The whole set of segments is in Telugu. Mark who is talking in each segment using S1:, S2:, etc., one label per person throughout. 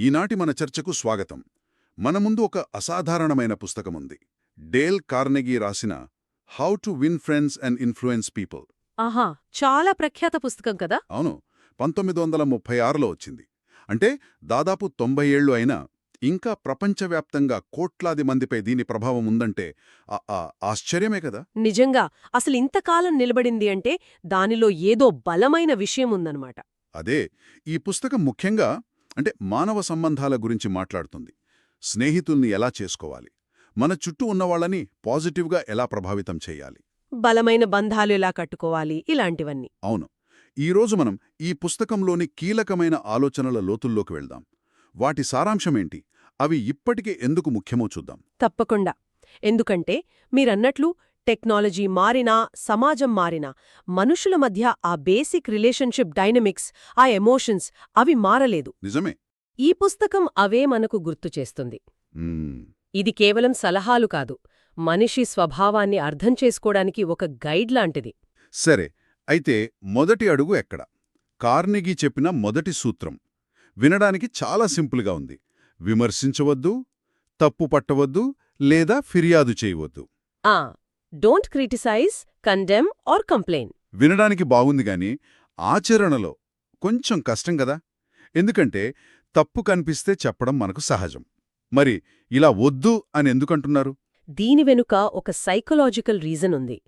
S1: ఈనాటి మన చర్చకు స్వాగతం. మన ముందు ఒక అసాధారణమైన పుస్తకముంది. డేల్ కార్నెగీ రాసిన how to win friends and influence people
S2: ఆహా చాలా ప్రఖ్యాత పుస్తకం కదా?
S1: అవును పంతొమ్మిది వందల ముప్పై ఆరులో వచ్చింది. అంటే దాదాపు తొంభై ఏళ్ళు అయినా ఇంకా ప్రపంచవ్యాప్తంగా కోట్లాది మందిపై దీని ప్రభావం ఉందంటే ఆశ్చర్యమే కదా?
S2: నిజంగా అసలు ఇంతకాలం నిలబడింది అంటే దానిలో ఏదో బలమైన విషయం ఉందన్నమాట.
S1: అదే ఈ పుస్తకం ముఖ్యంగా అంటే మానవ సంబంధాల గురించి మాట్లాడుతుంది. స్నేహితుల్ని ఎలా చేసుకోవాలి? మన చుట్టూ ఉన్నవాళ్ళని పాజిటివ్గా ఎలా ప్రభావితం చేయాలి?
S2: బలమైన బంధాలు ఎలా కట్టుకోవాలి? ఇలాంటివన్నీ.
S1: అవును. ఈరోజు మనం ఈ పుస్తకంలోని కీలకమైన ఆలోచనల లోతుల్లోకి వెళ్దాం. వాటి సారాంశమేంటి అవి ఇప్పటికే ఎందుకు ముఖ్యమో చూద్దాం.
S2: తప్పకుండా. ఎందుకంటే మీరన్నట్లు టెక్నాలజీ మారినా సమాజం మారినా మనుషుల మధ్య ఆ బేసిక్ రిలేషన్షిప్ డైనమిక్స్ ఆ ఎమోషన్స్ అవి మారలేదు.
S1: నిజమే.
S2: ఈ పుస్తకం అవే మనకు గుర్తు చేస్తుంది. ఇది కేవలం సలహాలు కాదు మనిషి స్వభావాన్ని అర్థం చేసుకోవడానికి ఒక గైడ్ లాంటిది.
S1: సరే అయితే మొదటి అడుగు ఎక్కడ? కార్నెగీ చెప్పిన మొదటి సూత్రం. వినడానికి చాలా సింపుల్గా ఉంది. విమర్శించవద్దు తప్పు పట్టవద్దు లేదా ఫిర్యాదు చేయవద్దు.
S2: ఆ don't criticise condemn or complain
S1: వినడానికి బాగుంది గాని ఆచరణలో కొంచెం కష్టం కదా? ఎందుకంటే తప్పు కనిపిస్తే చెప్పడం మనకు సహజం. మరి ఇలా వద్దు అని ఎందుకంటున్నారు?
S2: దీని వెనుక ఒక సైకలాజికల్ రీజన్ ఉంది.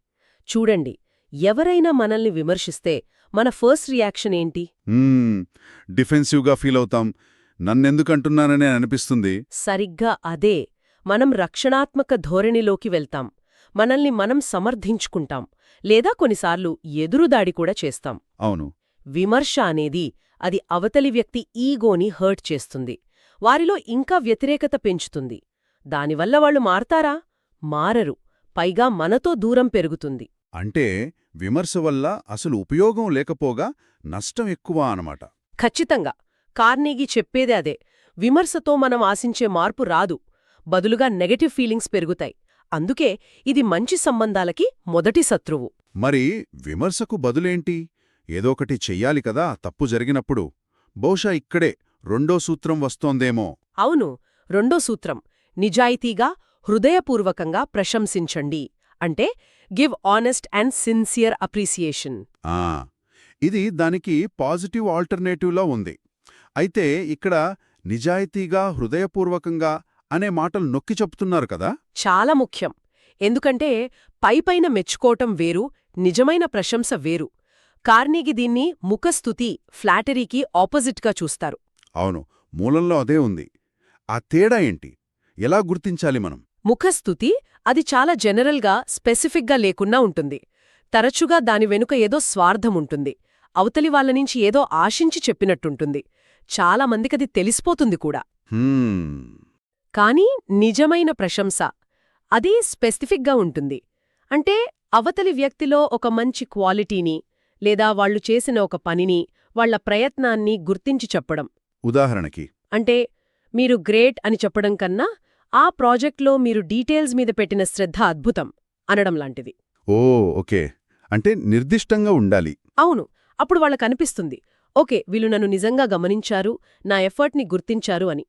S2: చూడండి ఎవరైనా మనల్ని విమర్శిస్తే మన ఫస్ట్ రియాక్షన్ ఏంటి?
S1: డిఫెన్సివ్గా ఫీల్ అవుతాం. నన్నెందుకంటున్నాననే అనిపిస్తుంది.
S2: సరిగ్గా అదే మనం రక్షణాత్మక ధోరణిలోకి వెళ్తాం. మనల్ని మనం సమర్థించుకుంటాం లేదా కొన్నిసార్లు ఎదురుదాడి కూడా చేస్తాం.
S1: అవును.
S2: విమర్శ అనేది అది అవతలి వ్యక్తి ఈగోని హర్ట్ చేస్తుంది. వారిలో ఇంకా వ్యతిరేకత పెంచుతుంది. దానివల్ల వాళ్ళు మారతారా? మారరు. పైగా మనతో దూరం పెరుగుతుంది.
S1: అంటే విమర్శ వల్ల అసలు ఉపయోగం లేకపోగా నష్టం ఎక్కువ అనమాట
S2: ఖచ్చితంగా. కార్నీగి చెప్పేదే అదే. విమర్శతో మనం ఆశించే మార్పు రాదు. బదులుగా నెగటివ్ ఫీలింగ్స్ పెరుగుతాయి. అందుకే ఇది మంచి సంబంధాలకి మొదటి శత్రువు.
S1: మరి విమర్శకు బదులేంటి? ఏదోకటి చెయ్యాలి కదా తప్పు జరిగినప్పుడు. బహుశా ఇక్కడే రెండో సూత్రం వస్తోందేమో.
S2: అవును రెండో సూత్రం. నిజాయితీగా హృదయపూర్వకంగా ప్రశంసించండి. అంటే give honest and sincere appreciation.
S1: ఆ ఇది దానికి పాజిటివ్ ఆల్టర్నేటివ్లో ఉంది. అయితే ఇక్కడ నిజాయితీగా హృదయపూర్వకంగా అనే మాటలు నొక్కి చెప్తున్నారు కదా?
S2: చాలా ముఖ్యం. ఎందుకంటే పైపైన మెచ్చుకోవటం వేరు నిజమైన ప్రశంస వేరు. కార్నీగి దీన్ని ముఖస్థుతి ఫ్లాటరీకి ఆపోజిట్గా చూస్తారు.
S1: అవును మూలంలో అదే ఉంది. ఆ తేడా ఏంటి? ఎలా గుర్తించాలి మనం?
S2: ముఖస్థుతి అది చాలా జనరల్గా స్పెసిఫిక్గా లేకున్నా ఉంటుంది. తరచుగా దాని వెనుక ఏదో స్వార్థముంటుంది అవతలి వాళ్ళ నుంచి ఏదో ఆశించి చెప్పినట్టుంటుంది. చాలా మందికది తెలిసిపోతుంది కూడా. కానీ నిజమైన ప్రశంస. అదే స్పెసిఫిక్గా ఉంటుంది. అంటే అవతలి వ్యక్తిలో ఒక మంచి క్వాలిటీని లేదా వాళ్ళు చేసిన ఒక పనిని వాళ్ళ ప్రయత్నాన్ని గుర్తించి చెప్పడం.
S1: ఉదాహరణకి
S2: అంటే మీరు గ్రేట్ అని చెప్పడం కన్నా ఆ ప్రాజెక్ట్లో మీరు డీటెయిల్స్ మీద పెట్టిన శ్రద్ధ అద్భుతం అనడం లాంటిది.
S1: ఓ ఓకే. అంటే నిర్దిష్టంగా ఉండాలి.
S2: అవును. అప్పుడు వాళ్ళకనిపిస్తుంది. ఓకే వీళ్ళు నన్ను నిజంగా గమనించారు నా ఎఫర్ట్ని గుర్తించారు అని.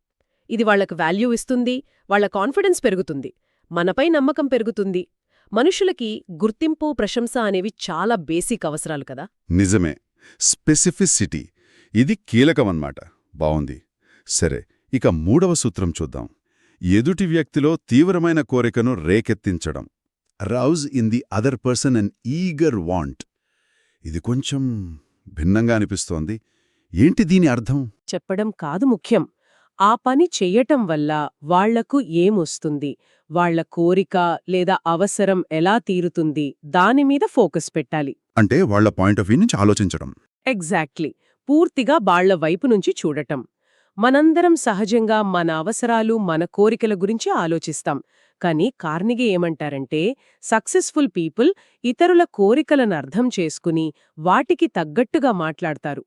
S2: ఇది వాళ్ళకు వాల్యూ ఇస్తుంది వాళ్ళ కాన్ఫిడెన్స్ పెరుగుతుంది మనపై నమ్మకం పెరుగుతుంది. మనుషులకి గుర్తింపు ప్రశంస అనేవి చాలా బేసిక్ అవసరాలు కదా.
S1: నిజమే. స్పెసిఫిసిటీ. ఇది కీలకమన్నమాట బావుంది. సరే ఇక మూడవ సూత్రం చూద్దాం. ఎదుటి వ్యక్తిలో తీవ్రమైన కోరికను రేకెత్తించడం. Rouse in the other person an eager want. ఇది కొంచెం భిన్నంగా అనిపిస్తోంది. ఏంటి దీని అర్థం?
S2: చెప్పడం కాదు ముఖ్యం. ఆ పని చెయ్యటం వల్ల వాళ్ళకు ఏమొస్తుంది? వాళ్ళ కోరిక లేదా అవసరం ఎలా తీరుతుంది? దానిమీద ఫోకస్ పెట్టాలి.
S1: అంటే వాళ్ళ పాయింట్ ఆఫ్ వ్యూ నుంచి ఆలోచించడం.
S2: ఎగ్జాక్ట్లీ. పూర్తిగా వాళ్ళ వైపు నుంచి చూడటం. మనందరం సహజంగా మన అవసరాలు మన కోరికల గురించి ఆలోచిస్తాం. కానీ కార్నిగే ఏమంటారంటే సక్సెస్ఫుల్ పీపుల్ ఇతరుల కోరికలను అర్థం చేసుకుని వాటికి తగ్గట్టుగా మాట్లాడతారు.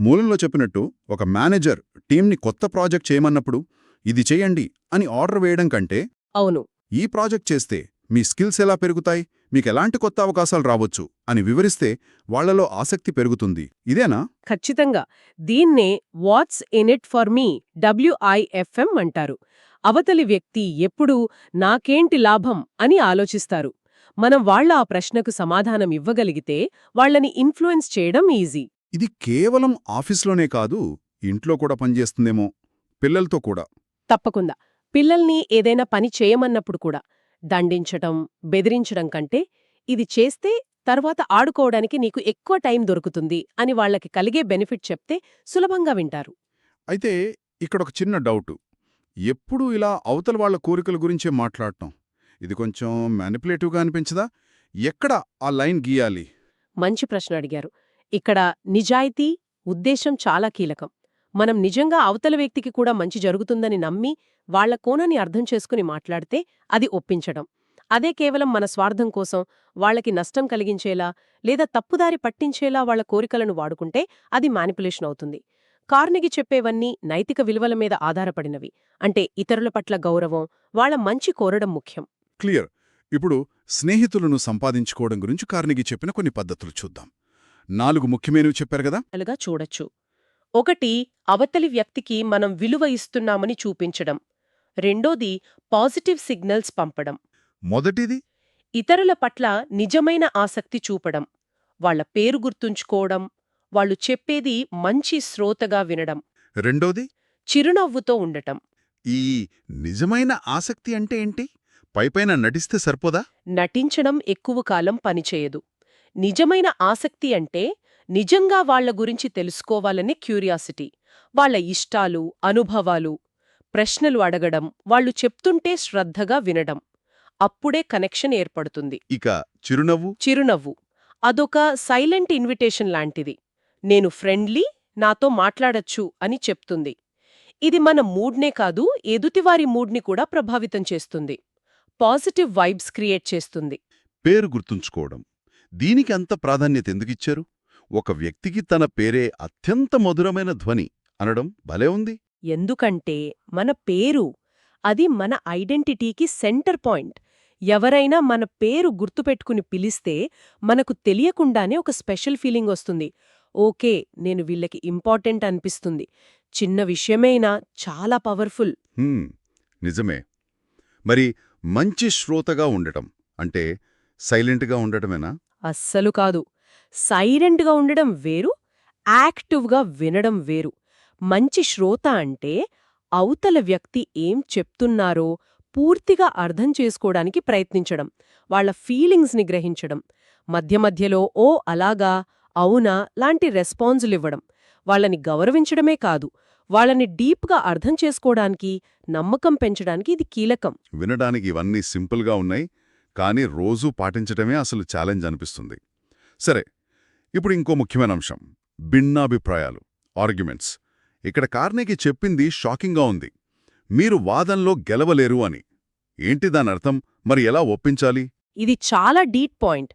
S1: మూలంలో చెప్పినట్టు ఒక మేనేజర్ టీంని కొత్త ప్రాజెక్ట్ చేయమన్నప్పుడు ఇది చేయండి అని ఆర్డర్ వేయడం కంటే
S2: అవును.
S1: ఈ ప్రాజెక్ట్ చేస్తే మీ స్కిల్స్ ఎలా పెరుగుతాయి? మీకెలాంటి కొత్త అవకాశాలు రావచ్చు? అని వివరిస్తే వాళ్ళలో ఆసక్తి పెరుగుతుంది. ఇదేనా?
S2: ఖచ్చితంగా. దీన్నే what's in it for me WIFM అంటారు. అవతలి వ్యక్తి ఎప్పుడూ నాకేంటి లాభం అని ఆలోచిస్తారు. మనం వాళ్ళ ఆ ప్రశ్నకు సమాధానం ఇవ్వగలిగితే వాళ్ళని ఇన్ఫ్లుయెన్స్ చేయడం ఈజీ.
S1: ఇది కేవలం ఆఫీస్లోనే కాదు ఇంట్లో కూడా పనిచేస్తుందేమో పిల్లలతో కూడా.
S2: తప్పకుండా. పిల్లల్ని ఏదైనా పని చేయమన్నప్పుడు కూడా దండించటం బెదిరించడం కంటే ఇది చేస్తే తర్వాత ఆడుకోవడానికి నీకు ఎక్కువ టైం దొరుకుతుంది అని వాళ్ళకి కలిగే బెనిఫిట్ చెప్తే సులభంగా వింటారు.
S1: అయితే ఇక్కడ ఒక చిన్న డౌటు. ఎప్పుడూ ఇలా అవతల వాళ్ళ కోరికల గురించే మాట్లాడటం? ఇది కొంచెం మ్యానిపులేటివ్గా అనిపించదా? ఎక్కడ ఆ లైన్ గీయాలి?
S2: మంచి ప్రశ్న అడిగారు. ఇక్కడ నిజాయితీ ఉద్దేశం చాలా కీలకం. మనం నిజంగా అవతల వ్యక్తికి కూడా మంచి జరుగుతుందని నమ్మి వాళ్ళ కోణాన్ని అర్థం చేసుకుని మాట్లాడితే అది ఒప్పించడం. అదే కేవలం మన స్వార్థం కోసం వాళ్ళకి నష్టం కలిగించేలా లేదా తప్పుదారి పట్టించేలా వాళ్ళ కోరికలను వాడుకుంటే అది మ్యానిపులేషన్ అవుతుంది. కార్నెగి చెప్పేవన్నీ నైతిక విలువల మీద ఆధారపడినవి. అంటే ఇతరుల పట్ల గౌరవం వాళ్ళ మంచి కోరడం ముఖ్యం.
S1: క్లియర్. ఇప్పుడు స్నేహితులను సంపాదించుకోవడం గురించి కార్నిగి చెప్పిన కొన్ని పద్ధతులు చూద్దాం. నాలుగు ముఖ్యమైనవి చెప్పారు కదా?
S2: లుగా చూడొచ్చు. ఒకటి అవతలి వ్యక్తికి మనం విలువ ఇస్తున్నామని చూపించడం. రెండోది పాజిటివ్ సిగ్నల్స్ పంపడం.
S1: మొదటిది?
S2: ఇతరుల పట్ల నిజమైన ఆసక్తి చూపడం. వాళ్ళ పేరు గుర్తుంచుకోవడం. వాళ్ళు చెప్పేది మంచి శ్రోతగా వినడం.
S1: రెండోది?
S2: చిరునవ్వుతో ఉండటం.
S1: ఈ నిజమైన ఆసక్తి అంటే ఏంటి? పైపైన నటిస్తే సరిపోదా?
S2: నటించడం ఎక్కువ కాలం పనిచేయదు. నిజమైన ఆసక్తి అంటే నిజంగా వాళ్ళ గురించి తెలుసుకోవాలనే క్యూరియాసిటీ. వాళ్ళ ఇష్టాలు అనుభవాలు ప్రశ్నలు అడగడం వాళ్ళు చెప్తుంటే శ్రద్ధగా వినడం. అప్పుడే కనెక్షన్ ఏర్పడుతుంది.
S1: ఇక చిరునవ్వు?
S2: చిరునవ్వు. అదొక సైలెంట్ ఇన్విటేషన్ లాంటిది. నేను ఫ్రెండ్లీ నాతో మాట్లాడచ్చు అని చెప్తుంది. ఇది మన మూడ్నే కాదు ఎదుటివారి మూడ్ని కూడా ప్రభావితం చేస్తుంది. పాజిటివ్ వైబ్స్ క్రియేట్ చేస్తుంది.
S1: పేరు గుర్తుంచుకోవడం. దీనికి అంత ప్రాధాన్యత ఎందుకిచ్చారు? ఒక వ్యక్తికి తన పేరే అత్యంత మధురమైన ధ్వని అనడం భలే ఉంది.
S2: ఎందుకంటే మన పేరు అది మన ఐడెంటిటీకి సెంటర్ పాయింట్. ఎవరైనా మన పేరు గుర్తుపెట్టుకుని పిలిస్తే మనకు తెలియకుండానే ఒక స్పెషల్ ఫీలింగ్ వస్తుంది. ఓకే నేను వీళ్ళకి ఇంపార్టెంట్ అనిపిస్తుంది. చిన్న విషయమైనా చాలా పవర్ఫుల్.
S1: నిజమే. మరి మంచి శ్రోతగా ఉండటం అంటే సైలెంట్గా ఉండటమేనా?
S2: అస్సలు కాదు. సైలెంట్గా ఉండడం వేరు యాక్టివ్గా వినడం వేరు. మంచి శ్రోత అంటే అవతల వ్యక్తి ఏం చెప్తున్నారో పూర్తిగా అర్థం చేసుకోవడానికి ప్రయత్నించడం వాళ్ళ ఫీలింగ్స్ని గ్రహించడం మధ్య మధ్యలో ఓ అలాగా అవునా లాంటి రెస్పాన్సులివ్వడం వాళ్ళని గౌరవించడమే కాదు వాళ్ళని డీప్గా అర్థం చేసుకోవడానికి నమ్మకం పెంచడానికి ఇది కీలకం.
S1: వినడానికి ఇవన్నీ సింపుల్గా ఉన్నాయి. కానీ రోజూ పాటించటమే అసలు ఛాలెంజ్ అనిపిస్తుంది. సరే ఇప్పుడు ఇంకో ముఖ్యమైన అంశం. భిన్నాభిప్రాయాలు ఆర్గ్యుమెంట్స్. ఇక్కడ కార్నేకి చెప్పింది షాకింగ్గా ఉంది. మీరు వాదంలో గెలవలేరు అని. ఏంటి దాని అర్థం? మరి ఎలా ఒప్పించాలి?
S2: ఇది చాలా డీప్ పాయింట్.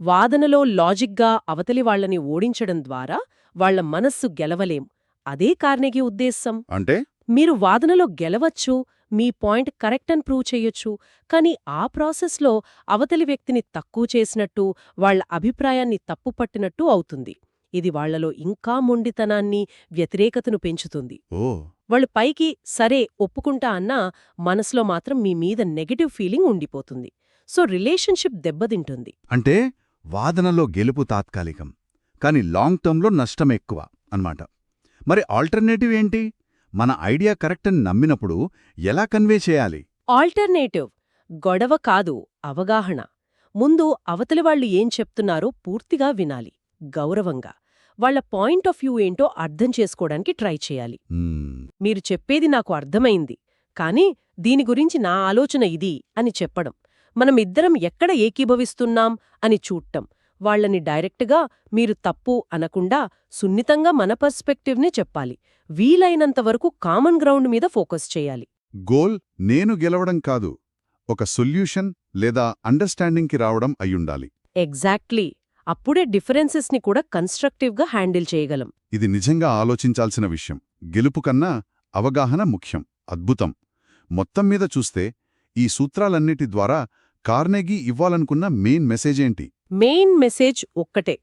S2: వాదనలో లాజిక్గా అవతలి వాళ్ళని ఓడించడం ద్వారా వాళ్ళ మనస్సు గెలవలేం. అదే కార్నెగి ఉద్దేశం
S1: అంటే?
S2: మీరు వాదనలో గెలవచ్చు మీ పాయింట్ కరెక్ట్ అని ప్రూవ్ చెయ్యొచ్చు కానీ ఆ ప్రాసెస్లో అవతలి వ్యక్తిని తక్కువ చేసినట్టు వాళ్ళ అభిప్రాయాన్ని తప్పుపట్టినట్టు అవుతుంది. ఇది వాళ్ళలో ఇంకా మొండితనాన్ని వ్యతిరేకతను పెంచుతుంది.
S1: ఓ.
S2: వాళ్ళు పైకి సరే ఒప్పుకుంటా అన్నా మనసులో మాత్రం మీ మీద నెగటివ్ ఫీలింగ్ ఉండిపోతుంది. సో రిలేషన్షిప్ దెబ్బతింటుంది.
S3: అంటే వాదనలో గెలుపు తాత్కాలికం. కాని లాంగ్ టర్మ్లో నష్టం ఎక్కువ అన్నమాట. మరి ఆల్టర్నేటివ్ ఏంటి? మన ఐడియా కరెక్ట్ అని నమ్మినప్పుడు ఎలా కన్వే చేయాలి?
S2: ఆల్టర్నేటివ్. గొడవ కాదు అవగాహన. ముందు అవతలి వాళ్ళు ఏం చెప్తున్నారో పూర్తిగా వినాలి గౌరవంగా. వాళ్ళ పాయింట్ ఆఫ్ వ్యూ ఏంటో అర్థం చేసుకోవడానికి ట్రై చేయాలి. మీరు చెప్పేది నాకు అర్థమైంది కానీ దీని గురించి నా ఆలోచన ఇది అని చెప్పడం. మనమిద్దరం ఎక్కడ ఏకీభవిస్తున్నాం అని చూడటం. వాళ్ళని డైరెక్ట్గా మీరు తప్పు అనకుండా సున్నితంగా మన పర్స్పెక్టివ్నే చెప్పాలి. వీలైనంత వరకు కామన్ గ్రౌండ్ మీద ఫోకస్ చేయాలి.
S1: గోల్ నేను గెలవడం కాదు ఒక సొల్యూషన్ లేదా అండర్స్టాండింగ్కి రావడం అయ్యుండాలి.
S2: ఎగ్జాక్ట్లీ. అప్పుడే డిఫరెన్సెస్ని కూడా కన్స్ట్రక్టివ్గా హ్యాండిల్ చేయగలం.
S1: ఇది నిజంగా ఆలోచించాల్సిన విషయం. గెలుపు కన్నా అవగాహన ముఖ్యం. అద్భుతం. మొత్తం మీద చూస్తే ఈ సూత్రాలన్నిటి ద్వారా కార్నెగీ ఇవ్వాలనుకున్న మెయిన్ మెసేజ్ ఏంటి
S2: మెయిన్ మెసేజ్ ఒక్కటే.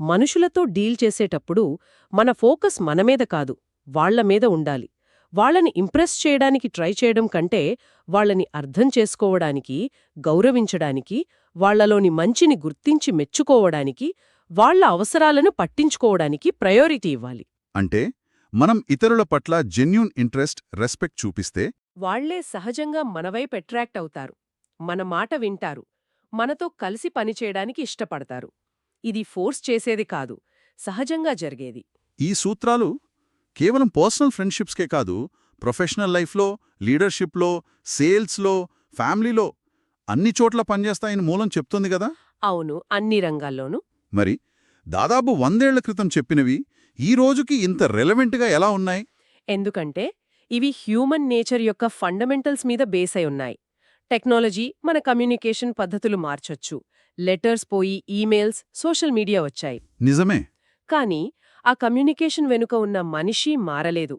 S2: మనుషులతో డీల్ చేసేటప్పుడు మన ఫోకస్ మన మీద కాదు వాళ్ళ మీద ఉండాలి. వాళ్ళని ఇంప్రెస్ చేయడానికి ట్రై చేయడం కంటే వాళ్ళని అర్థం చేసుకోవడానికి గౌరవించడానికి వాళ్ళలోని మంచిని గుర్తించి మెచ్చుకోవడానికి వాళ్ళ అవసరాలను పట్టించుకోవడానికి ప్రయారిటీ ఇవ్వాలి.
S1: అంటే మనం ఇతరుల పట్ల జెన్యూన్ ఇంట్రెస్ట్ రెస్పెక్ట్ చూపిస్తే
S2: వాళ్ళే సహజంగా మనవైపు అట్రాక్ట్ అవుతారు. మన మాట వింటారు. మనతో కలిసి పనిచేయడానికి ఇష్టపడతారు. ఇది ఫోర్స్ చేసేది కాదు సహజంగా జరిగేది.
S1: ఈ సూత్రాలు కేవలం పర్సనల్ ఫ్రెండ్షిప్స్కే కాదు ప్రొఫెషనల్ లైఫ్లో లీడర్షిప్లో సేల్స్లో ఫ్యామిలీలో అన్ని చోట్ల పనిచేస్తాయని మూలం చెప్తుంది కదా?
S2: అవును అన్ని రంగాల్లోనూ.
S1: మరి దాదాపు వందేళ్ళ క్రితం చెప్పినవి ఈ రోజుకి ఇంత రెలవెంట్గా ఎలా ఉన్నాయి?
S2: ఎందుకంటే ఇవి హ్యూమన్ నేచర్ యొక్క ఫండమెంటల్స్ మీద బేస్ అయి ఉన్నాయి. టెక్నాలజీ మన కమ్యూనికేషన్ పద్ధతులు మార్చొచ్చు. లెటర్స్ పోయి ఈమెయిల్స్ సోషల్ మీడియా వచ్చాయి.
S1: నిజమే.
S2: కానీ ఆ కమ్యూనికేషన్ వెనుక ఉన్న మనిషి మారలేదు.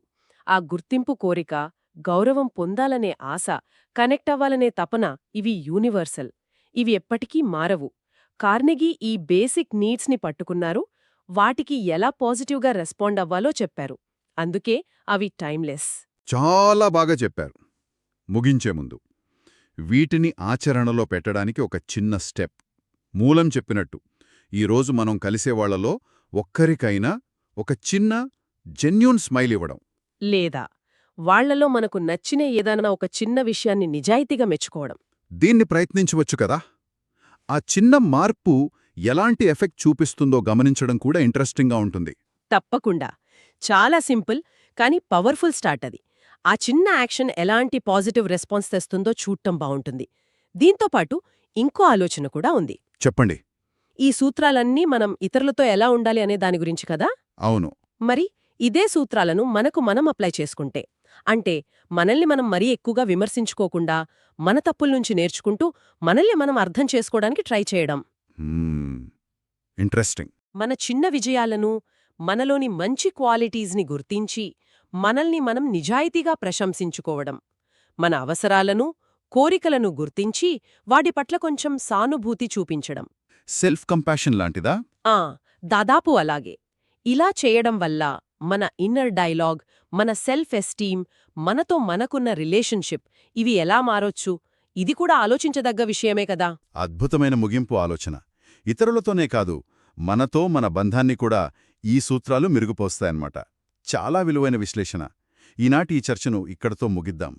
S2: ఆ గుర్తింపు కోరిక గౌరవం పొందాలనే ఆశ కనెక్ట్ అవ్వాలనే తపన ఇవి యూనివర్సల్. ఇవి ఎప్పటికీ మారవు. కార్నెగీ ఈ బేసిక్ నీడ్స్ని పట్టుకున్నారు. వాటికి ఎలా పాజిటివ్గా రెస్పాండ్ అవ్వాలో చెప్పారు. అందుకే అవి టైమ్లెస్.
S1: చాలా బాగా చెప్పారు. ముగించే ముందు. వీటిని ఆచరణలో పెట్టడానికి ఒక చిన్న స్టెప్. మూలం చెప్పినట్టు ఈరోజు మనం కలిసేవాళ్ళలో ఒక్కరికైనా ఒక చిన్న జెన్యూన్ స్మైల్ ఇవ్వడం.
S2: లేదా వాళ్ళలో మనకు నచ్చిన ఏదైనా ఒక చిన్న విషయాన్ని నిజాయితీగా మెచ్చుకోవడం.
S1: దీన్ని ప్రయత్నించవచ్చు కదా. ఆ చిన్న మార్పు ఎలాంటి ఎఫెక్ట్ చూపిస్తుందో గమనించడం కూడా ఇంట్రెస్టింగ్గా ఉంటుంది.
S2: తప్పకుండా. చాలా సింపుల్ కానీ పవర్ఫుల్ స్టార్ట్ అది. ఆ చిన్న యాక్షన్ ఎలాంటి పాజిటివ్ రెస్పాన్స్ తెస్తుందో చూడటం బావుంటుంది. దీంతోపాటు ఇంకో ఆలోచన కూడా ఉంది.
S1: చెప్పండి.
S2: ఈ సూత్రాలన్నీ మనం ఇతరులతో ఎలా ఉండాలి అనే దాని గురించి కదా?
S1: అవును.
S2: మరి ఇదే సూత్రాలను మనకు మనం అప్లై చేసుకుంటే అంటే మనల్ని మనం మరీ ఎక్కువగా విమర్శించుకోకుండా మన తప్పుల నుంచి నేర్చుకుంటూ మనల్ని మనం అర్థం చేసుకోవడానికి ట్రై చేయడం.
S1: ఇంట్రెస్టింగ్.
S2: మన చిన్న విజయాలను మనలోని మంచి క్వాలిటీస్ని గుర్తించి మనల్ని మనం నిజాయితీగా ప్రశంసించుకోవడం. మన అవసరాలను కోరికలను గుర్తించి వాటి పట్ల కొంచెం సానుభూతి చూపించడం.
S1: సెల్ఫ్ కంపాషన్ లాంటిదా?
S2: ఆ దాదాపు అలాగే. ఇలా చేయడం వల్ల మన ఇన్నర్ డైలాగ్ మన సెల్ఫ్ ఎస్టీమ్ మనతో మనకున్న రిలేషన్షిప్ ఇవి ఎలా మారొచ్చు? ఇది కూడా ఆలోచించదగ్గ విషయమే కదా.
S1: అద్భుతమైన ముగింపు ఆలోచన. ఇతరులతోనే కాదు మనతో మన బంధాన్ని కూడా ఈ సూత్రాలు మెరుగుపోస్తాయన్నమాట. చాలా విలువైన విశ్లేషణ. ఈనాటి ఈ చర్చను ఇక్కడతో ముగిద్దాం.